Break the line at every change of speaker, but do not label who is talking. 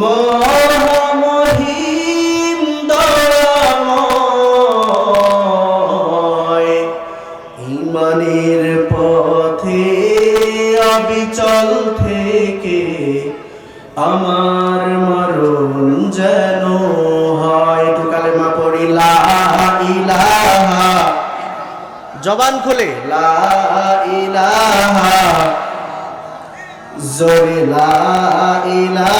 মহামহিম দয়াময়। ইমানের পথে অবিচল থেকে আমার মরণ হয়। একটু কালেমা লা ইলাহা। জবান খুলে, লা ইলাহা। জোরে, লা ইলাহা।